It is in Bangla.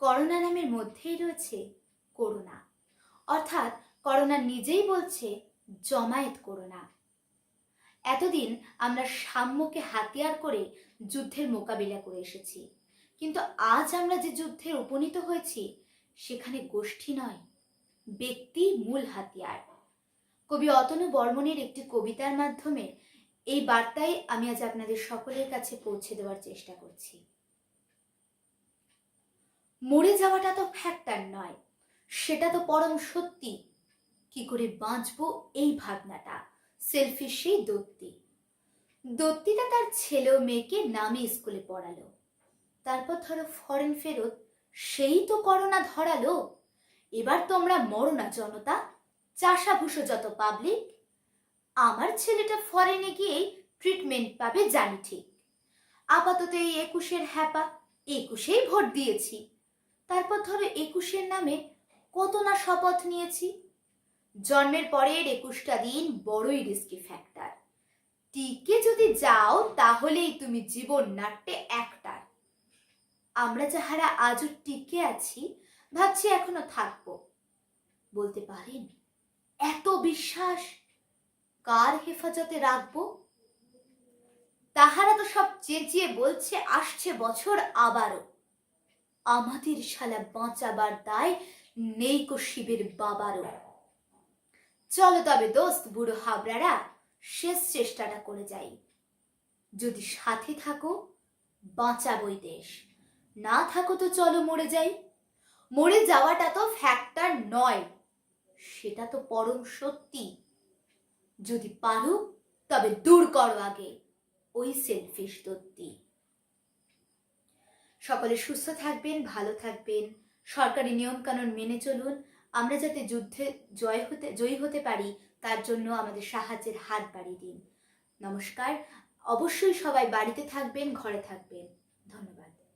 করোনা নামের মধ্যেই রয়েছে করোনা। অর্থাৎ করোনা নিজেই বলছে জমায়েত করোনা। এতদিন আমরা সাম্যকে হাতিয়ার করে যুদ্ধের মোকাবিলা করে এসেছি। কিন্তু আজ আমরা যে যুদ্ধে উপনীত হয়েছি, সেখানে গোষ্ঠী নয়, ব্যক্তি মূল হাতিয়ার। কবি অতনু বর্মনের একটি কবিতার মাধ্যমে এই বার্তায় আমি আজ আপনাদের সকলের কাছে পৌঁছে দেওয়ার চেষ্টা করছি। মরে যাওয়াটা তো ফ্যাক্টর নয়। সেটা তো পরম সত্যি। কি করে বাঁচবো এই ভাবনাটা? সেলফিশ সেই দত্তি। দত্তিটা তার ছেলে মেয়েকে নামে স্কুলে পড়ালো। তারপর ধরো ফরেন ফেরত, সেই তো করোনা ধরালো। এবার তোমরা মরো না জনতা চাষাভুষো যত পাবলিক আমার ছেলেটা ফরেনে গিয়েই ট্রিটমেন্ট পাবে জানি ঠিক। আপাতত এই একুশের হ্যাপা, একুশেই ভোট দিয়েছি। তারপর ধরো একুশের নামে কত না শপথ নিয়েছি? জন্মের পরের একুশটা দিন বড়ই রিস্কি ফ্যাক্টর টিকে যদি যাও, তাহলেই তুমি জীবন নাট্যে একটার আমরা যাহারা আজও টিকে আছি, ভাবছি এখনও থাকব। বলতে পারেন, এত বিশ্বাস কার হেফাজতে রাখব? তাহারা তো সব চেঁচিয়ে বলছে, আসছে বছর আবারও। আমাদের শালা বাঁচাবার দায় নেই কো শিবের বাবারও। চলো তবে দোস্ত, বুড়ো হাবড়ারা, শেষ চেষ্টাটা করে যাই। যদি সাথে থাকো, বাঁচাবই দেশ। না থাকো তো চলো মরে যাই। মরে যাওয়াটা তো ফ্যাক্টর নয়, সেটা তো পরম সত্যি। যদি পারো, তবে দূর করো আগে, ওই সেলফিশ দত্তি। সকলে সুস্থ থাকবেন, ভালো থাকবেন। সরকারি নিয়মকানুন মেনে চলুন। আমরা যাতে যুদ্ধে জয় হতে, জয়ী হতে পারি, তার জন্য আমাদের সাহায্যের হাত বাড়িয়ে দিন। নমস্কার। অবশ্যই সবাই বাড়িতে থাকবেন, ঘরে থাকবেন। ধন্যবাদ।